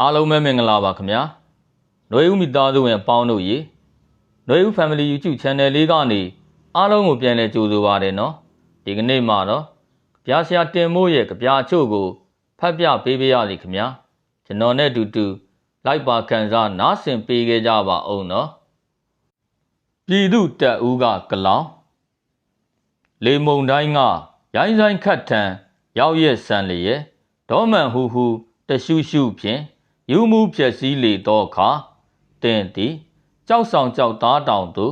အားလုံးပဲမင်္ဂလာပါခင်ဗျာ။နှွေဦးမိသားစုဝင်အပေါင်းတို့ရေနှွေဦး Family YouTube Channel လေးကနေအားလုံးကိုပြန်လည်ကြိုဆိုပါရနော်။ဒီကနေ့မှာတော့ကြပြားဆရာတင်မိုးရဲ့ကြပြားချို့ကိုဖတ်ပြပေးပါရစေခင်ဗျာ။ကျွန်တော်နဲ့အတူတူလိုက်ပါခံစားနားဆင်ပေးကြပါအောင်နော်။ပြည်သူတပ်ဦးကကလောင်လေမုံတိုင်းကရိုင်းဆိုင်ခတ်ထံရောက်ရဆန်လျက်ဒေါမန်ဟူဟူတရှူရှူဖြင့် ယူမှုဖြက်စည်းလေတော့ခါတင်သည်ကြောက်ဆောင်ကြောက်သားတောင်သူ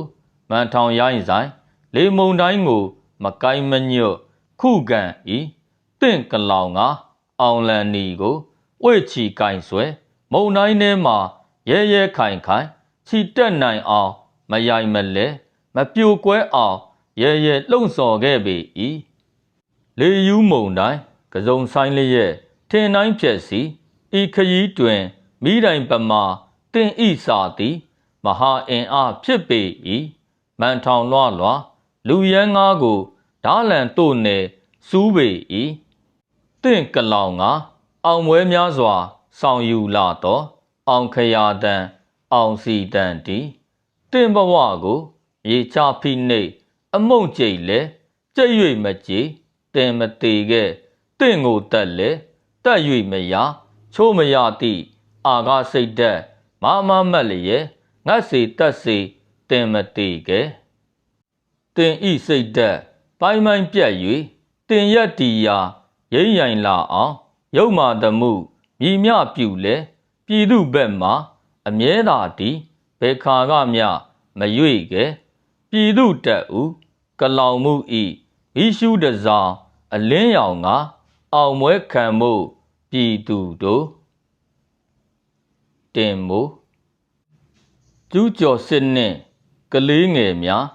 မန်ထောင်ရိုင်းဆိုင် လေမုံတိုင်းကို မကိုင်းမညွတ်ခုကန်ဤတင့်ကလောင်ကအောင်လန်နီကိုဝိချီကင်ဆွဲမုံတိုင်းထဲမှာရဲရဲခိုင်ခိုင်ခြိတက်နိုင်အောင်မယိုင်မလဲမပြိုကွဲအောင်ရဲရဲလှုံ့ဆော်ခဲ့ပေ၏လေယူးမုံတိုင်းကစုံဆိုင်လျက်ထင်တိုင်းဖြက်စီ ဤခရီးတွင်မိတိုင်ပမာတင်ဤစာသည်မဟာအင်အားဖြစ်ပေ၏မန်ထောင်လွှလွှာလူရန်ငါးကိုဓာလန်တို့နယ်စူးပေ၏တင့်ကလောင်ကအောင်မွဲများစွာ ဆောင်ယူလာတော့အောင်ခရာတန်အောင်စီတန်တီတင့်ဘဝကို ရေချဖိနှိတ်အမုံကြိတ်လဲကြိတ်၍မကြည်တင်မတေခဲ့တင့်ကိုတက်လဲတက်၍မရ ချိုးမရသည့်အာဃစိတ်သက်မမမတ်လျက်ငတ်စီတက်စီတင်မတေခဲ့တင်ဤစိတ်သက်ပိုင်းပိုင်းပြတ်၍တင်ရက်တီယာရိမ့်ရိုင်လာအောင်ရုပ်မာတမှုမြည်မြပြူလဲပြည်သူဘက်မှအမြဲတာတီဘေခါကမြမရွေခဲ့ပြည်သူတက်ဦးကလောင်မှုဤမိရှုတစောင်းအလင်းရောင်ကအောင်မွဲခံမှု ပြည်သူတို့တင်မို့ကျူးကျော်စစ်နှင့်ကလေးငယ်များ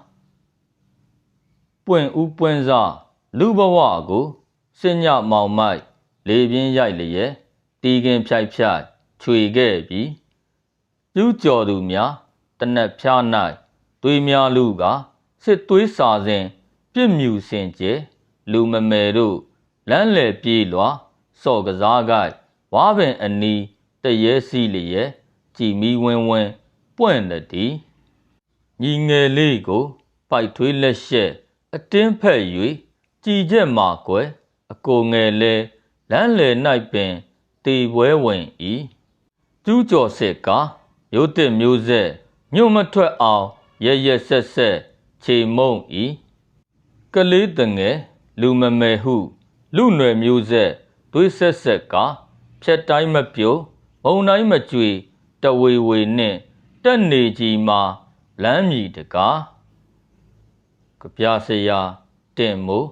ပွင့်ဥပွင့်စားလူဘဝကိုစညမောင်မိုက် လေပြင်းရိုက်လျက်တီကင်ဖြိုက်ဖြိုက်ခြွေခဲ့ပြီးကျူးကျော်သူများတနက်ဖြား၌သွေးများလူကစစ်သွေးစာစဉ်ပြစ်မြူစင်ကျဲလူမမယ်တို့လမ်းလေပြေးလွာ စော့ကစားကိုက်ဝါပင်အနီးတရဲစီလျက်ကြည်မီဝင်းဝင်းပွင့်တတီညီငယ်လေးကိုပိုက်ထွေးလက်ရှက်အတင်းဖက်၍ကြည်ချက်မှာကွယ်အကိုငယ်လဲလမ်းလေ၌ပင်တေပွဲဝင်၏ကျူးကျော်စစ်ကရုတ်တစ်မျိုးဆက်မြို့မထွက်အောင်ရရက်ဆက်ဆက်ခြေမုံ၏ကလေးတငယ်လူမမယ်ဟု လူနွယ်မျိုးဆက် သွေးဆက်ဆက်ကဖြက်တိုင်းမပြိုမုံတိုင်းမကြွေတဝေဝေနှင့်တက်နေကြီးမှာလမ်းမြည်တကားကြပြဆရာတင်မို့